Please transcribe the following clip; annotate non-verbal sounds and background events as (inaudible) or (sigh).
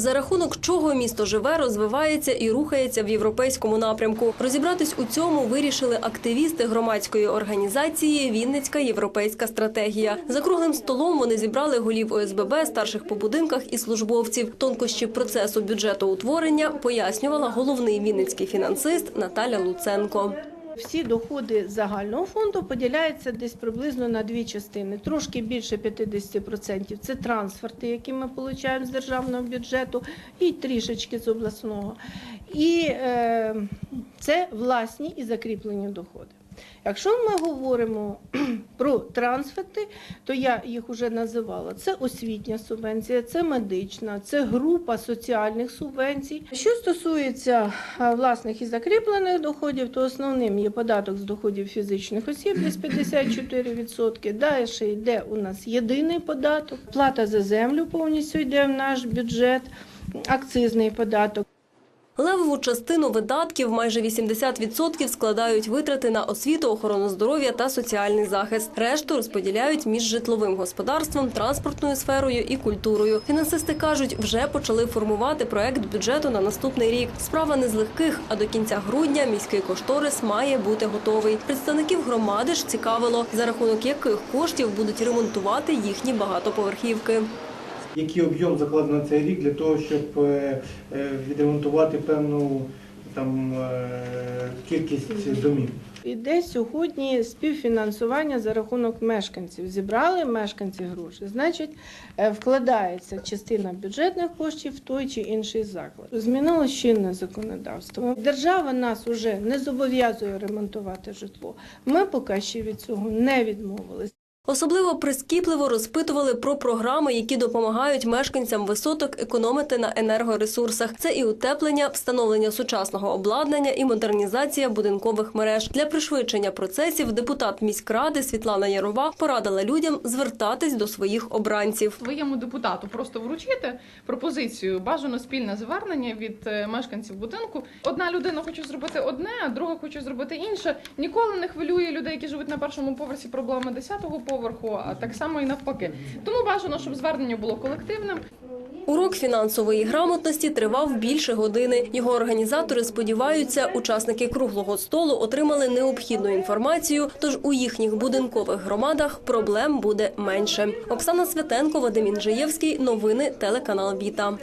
За рахунок чого місто живе, розвивається і рухається в європейському напрямку. Розібратись у цьому вирішили активісти громадської організації Вінницька європейська стратегія. За круглим столом вони зібрали голів ОСББ, старших по будинках і службовців. Тонкощі процесу бюджетоутворення пояснювала головний вінницький фінансист Наталя Луценко. Всі доходи загального фонду поділяються десь приблизно на дві частини. Трошки більше 50% – це трансферти, які ми отримуємо з державного бюджету, і трішечки з обласного. І е, це власні і закріплені доходи. Якщо ми говоримо (clears throat) про трансферти, то я їх вже називала. Це освітня субвенція, це медична, це група соціальних субвенцій. Що стосується власних і закріплених доходів, то основним є податок з доходів фізичних осіб десь (clears throat) 54%. Далі йде у нас єдиний податок, плата за землю повністю йде в наш бюджет, акцизний податок. Левову частину видатків, майже 80%, складають витрати на освіту, охорону здоров'я та соціальний захист. Решту розподіляють між житловим господарством, транспортною сферою і культурою. Фінансисти кажуть, вже почали формувати проект бюджету на наступний рік. Справа не з легких, а до кінця грудня міський кошторис має бути готовий. Представників громади ж цікавило, за рахунок яких коштів будуть ремонтувати їхні багатоповерхівки. Який об'єм закладено на цей рік для того, щоб е, е, відремонтувати певну там е, кількість домів? Іде сьогодні співфінансування за рахунок мешканців. Зібрали мешканці гроші, значить, вкладається частина бюджетних коштів в той чи інший заклад. Змінилось чинне законодавство. Держава нас уже не зобов'язує ремонтувати житло. Ми поки ще від цього не відмовились. Особливо прискіпливо розпитували про програми, які допомагають мешканцям висоток економити на енергоресурсах. Це і утеплення, встановлення сучасного обладнання і модернізація будинкових мереж. Для пришвидшення процесів депутат міськради Світлана Ярова порадила людям звертатись до своїх обранців. своєму депутату просто вручити пропозицію бажано спільне звернення від е, мешканців будинку. Одна людина хоче зробити одне, а друга хоче зробити інше. Ніколи не хвилює людей, які живуть на першому поверсі проблеми 10-го поверху, а так само і навпаки. Тому бажано, щоб звернення було колективним. Урок фінансової грамотності тривав більше години. Його організатори сподіваються, учасники круглого столу отримали необхідну інформацію, тож у їхніх будинкових громадах проблем буде менше. Оксана Святенко, Вадим Інжиєвський. Новини телеканал Віта.